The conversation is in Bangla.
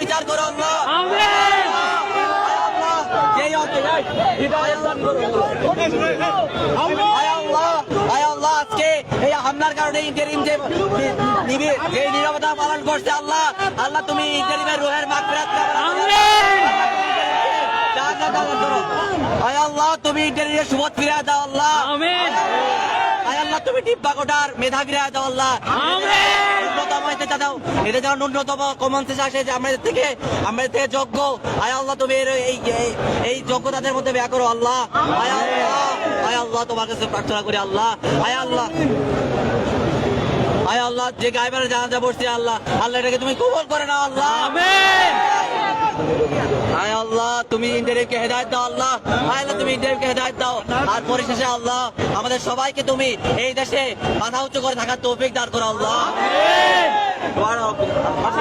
বিচার করো আল্লাহ। আমিন আল্লাহ, যেই অন্যায়, হৃদয়ের দান করো। আয় আল্লাহ, আয় আল্লাহ, আজকে এই হামলার কারণে ইন্টারিম যে নিবিড় যে নিরবতা পালন করছে আল্লাহ আল্লাহ তুমি ইন্টারিমের রোহের মাগফিরাত কামনা করো। আমিন। আয় আল্লাহ তুমি ইন্টারিমের সুবত ফিরে দাও আল্লাহ। আমিন। আয় আল্লাহ তুমি কোটার মেধা দাও আল্লাহ। আমিন। এতে দাও। এটা যেন ন্যূনতম কমন সেন্স আসে যে আমাদের থেকে আমাদের থেকে যোগ্য। আয় আল্লাহ তুমি এই এই- যোগ্যতাদের মধ্যে ব্যয় করো আল্লাহ। আয় আল্লাহ। আয় আল্লাহ তোমার কাছে প্রার্থনা করি আল্লাহ। আয় আল্লাহ। আয় আল্লাহ যে গাইবারে জানাজা পড়ছি আল্লাহ। আল্লাহ এটাকে তুমি কবল করে নাও আল্লাহ। আমিন। আয় আল্লাহ তুমি ইন্টারভিউকে হেদায়ত দাও আল্লাহ। আয় আল্লাহ তুমি ইন্টারভিউকে হেদায়ত দাও। আর পরিশেষে আল্লাহ আমাদের সবাইকে তুমি এই দেশে মাথা উঁচু করে থাকার তৌফিক দান করো আল্লাহ। Mas